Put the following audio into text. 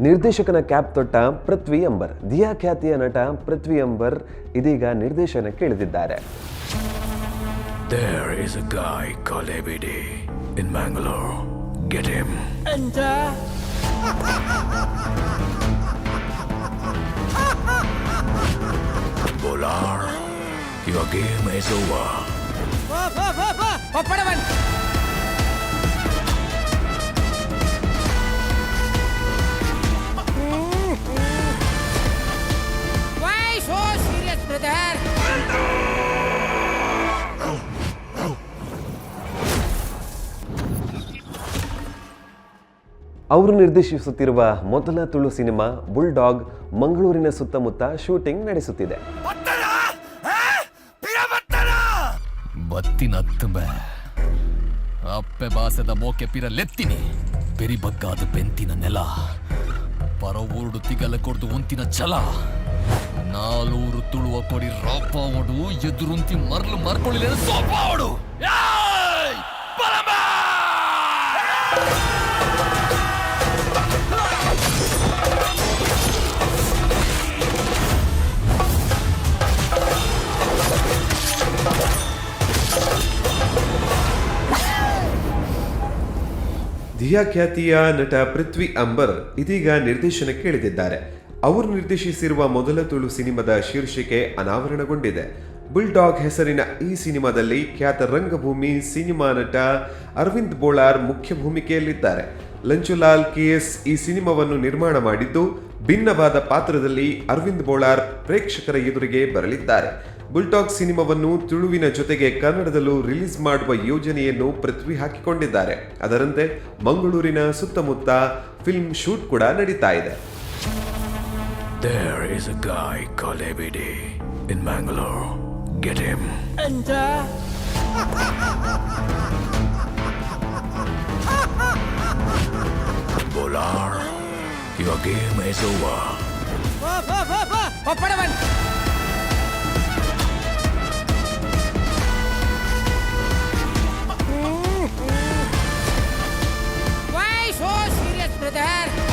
ನಿರ್ದೇಶಕನ cap ತೊಟ್ಟ ಪೃಥ್ವಿ ಅಂಬರ್ ದಿಯಾ ಖ್ಯಾತಿಯ ನಟ ಪೃಥ್ವಿ ಅಂಬರ್ ಇದೀಗ ನಿರ್ದೇಶನಕ್ಕೆ ಇಳಿದಿದ್ದಾರೆ There is a guy called ABD in Bangalore. Get him. Bolar, your game is over. brother? ಅವರು ನಿರ್ದೇಶಿಸುತ್ತಿರುವ ಮೊದಲ ತುಳು ಸಿನಿಮಾ ಬುಲ್ ಡಾಗ್ ಮಂಗಳೂರಿನ ಸುತ್ತಮುತ್ತ ಶೂಟಿಂಗ್ ನಡೆಸುತ್ತಿದೆ. ಬತ್ತಿನ? ತುಂಬೆ. ಅಪ್ಪೆ ಬಾಸದ ಮೋಕೆ ಪಿರಲೆತ್ತಿನಿ. ಬೆರಿಬಗ್ಗಾದ ಬೆಂತಿನ ನೆಲ. ಪರವೂರ್ಡು ತಿಗಲ ಕೊಡ್ದು ಉಂತಿನ ಛಲ. ನಾಲೂರು ತುಳುವ ಕೊಡಿ ರಾಪಾವಡು ಎದುರುಂತಿ ಮರ್ಲು ಮರ್ಕೊಳ್ಳಿ ಸೋಪಾವಡು ಧಿಯಾ ಖ್ಯಾತಿಯ ನಟ ಪೃಥ್ವಿ ಅಂಬರ್ ಇದೀಗ ನಿರ್ದೇಶನಕ್ಕೆ ಇಳಿದಿದ್ದಾರೆ ಅವರು ನಿರ್ದೇಶಿಸಿರುವ ಮೊದಲ ತುಳು ಸಿನಿಮಾದ ಶೀರ್ಷಿಕೆ ಅನಾವರಣಗೊಂಡಿದೆ. ಬುಲ್ಡಾಗ್ ಹೆಸರಿನ ಈ ಸಿನಿಮಾದಲ್ಲಿ ಖ್ಯಾತ ರಂಗಭೂಮಿ ಸಿನಿಮಾ ನಟ ಅರವಿಂದ್ ಬೋಳಾರ್ ಮುಖ್ಯ ಭೂಮಿಕೆಯಲ್ಲಿದ್ದಾರೆ. ಲಂಚುಲಾಲ್ ಕೆಎಸ್ ಈ ಸಿನಿಮಾವನ್ನು ನಿರ್ಮಾಣ ಮಾಡಿದ್ದು, ಭಿನ್ನವಾದ ಪಾತ್ರದಲ್ಲಿ ಅರವಿಂದ್ ಬೋಳಾರ್ ಪ್ರೇಕ್ಷಕರ ಎದುರಿಗೆ ಬರಲಿದ್ದಾರೆ. ಬುಲ್ಟಾಕ್ ಸಿನಿಮಾವನ್ನು ತುಳುವಿನ ಜೊತೆಗೆ ಕನ್ನಡದಲ್ಲೂ ರಿಲೀಸ್ ಮಾಡುವ ಯೋಜನೆಯನ್ನು ಪೃಥ್ವಿ ಹಾಕಿಕೊಂಡಿದ್ದಾರೆ. ಅದರಂತೆ ಮಂಗಳೂರಿನ ಸುತ್ತಮುತ್ತ ಫಿಲ್ಮ್ ಶೂಟ್ ಕೂಡ ನಡೀತಾ ಇದೆ. There is a guy called ABD in Mangalore. Get him. Enter. Bolar, your game is over. Oh, oh, oh, oh. so.